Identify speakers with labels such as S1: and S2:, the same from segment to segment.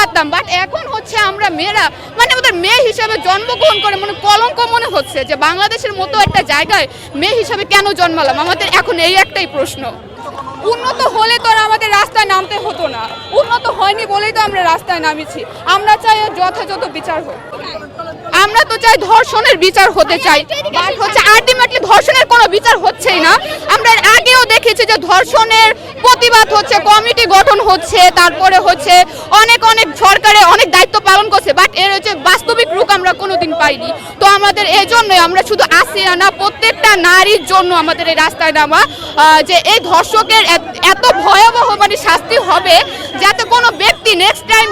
S1: পারতাম বাট এখন হচ্ছে আমরা মেয়েরা মানে ওদের মেয়ে হিসেবে জন্মগ্রহণ করে মানে কলঙ্ক মনে হচ্ছে যে বাংলাদেশের মতো একটা জায়গায় মেয়ে হিসেবে কেন জন্মালাম? আমাদের এখন এই একটাই প্রশ্ন। উন্নত হলে তো আমাদের রাস্তায় নামতে হতো না। উন্নত হয়নি বলেই তো আমরা রাস্তায় নামিছি আমরা চাই যথাযথ বিচার হোক। আমরা তো চাই ধর্ষণের বিচার হতে চাই হচ্ছে আলটিমেটলি ধর্ষণের কোনো বিচার হচ্ছেই না। আমরা আগেও দেখেছি যে ধর্ষণের প্রতিবাদ হচ্ছে, কমিটি গঠন হচ্ছে, তারপরে হচ্ছে অনেক অনেক সরকারে অনেক বাট এর হচ্ছে বাস্তবিক রূপ আমরা কোনোদিন পাইনি। তো আমাদের এই জন্যই আমরা শুধু আসিয়া না প্রত্যেকটা নারীর জন্য আমাদের এই রাস্তায় নামা যে এই ধর্ষকের এত- ভয়াবহ মানে শাস্তি হবে যাতে কোনো ব্যক্তি নেক্সট টাইম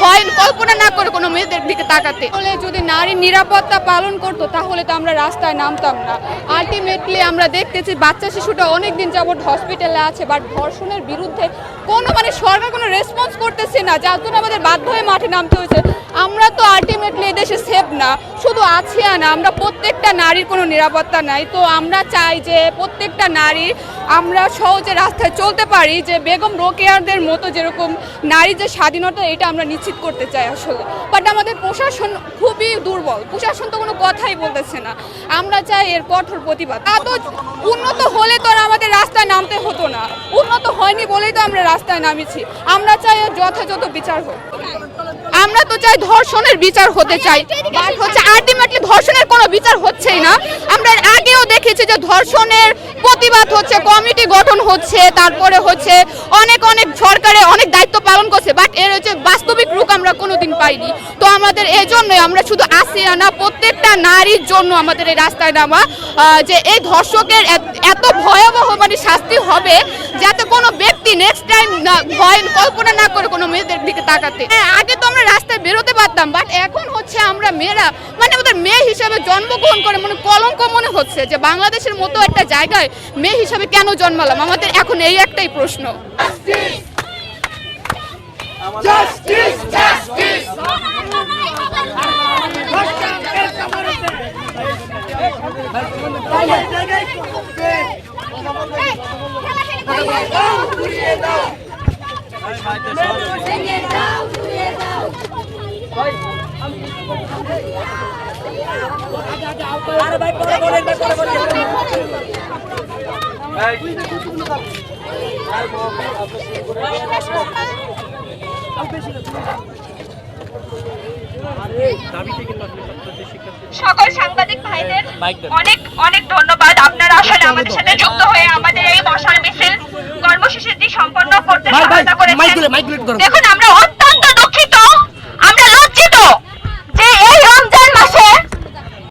S1: ভয়, কল্পনা না করে কোনো মেয়েদের দিকে তাকাতে। বলে যদি নারীর নিরাপত্তা পালন করতো, তাহলে তো আমরা রাস্তায় নামতাম না। আলটিমেটলি আমরা দেখতেছি বাচ্চা শিশুটা অনেক দিন যাবত হসপিটালে আছে বাট ধর্ষণের বিরুদ্ধে কোনো মানে সরকার কোনো রেসপন্স করতেছে না, যার জন্য আমাদের বাধ্য হয়ে মাঠে নামতে হয়েছে। আমরা তো আলটিমেটলি এদেশে সেফ না, শুধু আছি না, আমরা প্রত্যেকটা নারীর কোনো নিরাপত্তা নাই। তো আমরা চাই যে প্রত্যেকটা নারী, আমরা সহজে রাস্তায় চলতে পারি, যে বেগম রোকেয়ারদের মতো যেরকম নারী যে স্বাধীনতা, এটা আমরা নিশ্চিত করতে চাই আসলে। বাট আমাদের প্রশাসন খুবই দুর্বল। প্রশাসন তো কোনো কথাই বলতেছে না। আমরা চাই এর কঠোর প্রতিবাদ। তা তো উন্নত হলে তো আমাদের রাস্তায় নামতে হতো না। উন্নত হয়নি বলেই তো আমরা রাস্তায় নামিছি আমরা চাই যথাযথ বিচার হোক। আমরা তো চাই ধর্ষণের বিচার হতে চাই। বাট হচ্ছে আলটিমেটলি ধর্ষণের কোনো বিচার হচ্ছেই না। আমরা আগেও দেখেছি যে ধর্ষণের প্রতিবাদ হচ্ছে কমিটি গঠন হচ্ছে তারপরে হচ্ছে অনেক অনেক সরকারে অনেক দায়িত্ব পালন করছে বাট এর হচ্ছে বাস্তবিক রূপ আমরা কোনোদিন পাইনি। তো আমাদের এই জন্যই আমরা শুধু আসিয়া না প্রত্যেকটা নারীর জন্য আমাদের এই রাস্তায় নামা যে এই ধর্ষকের এত- ভয়াবহ মানে শাস্তি হবে নেক্সট টাইম ভয় কল্পনা না করে কোনো মেয়েদের দিকে তাকাতে হ্যাঁ আগে তো আমরা রাস্তায় বেরোতে পারতাম বাট এখন হচ্ছে আমরা মেয়েরা মানে ওদের মেয়ে হিসেবে জন্মগ্রহণ করে মানে কলঙ্ক মনে হচ্ছে যে বাংলাদেশের মতো একটা জায়গায় মেয়ে হিসেবে কেন জন্মালাম আমাদের এখন এই একটাই প্রশ্ন
S2: সকল সাংবাদিক ভাইদের অনেক অনেক ধন্যবাদ। আপনারা আসলে আমাদের সাথে যুক্ত হয়ে আমাদের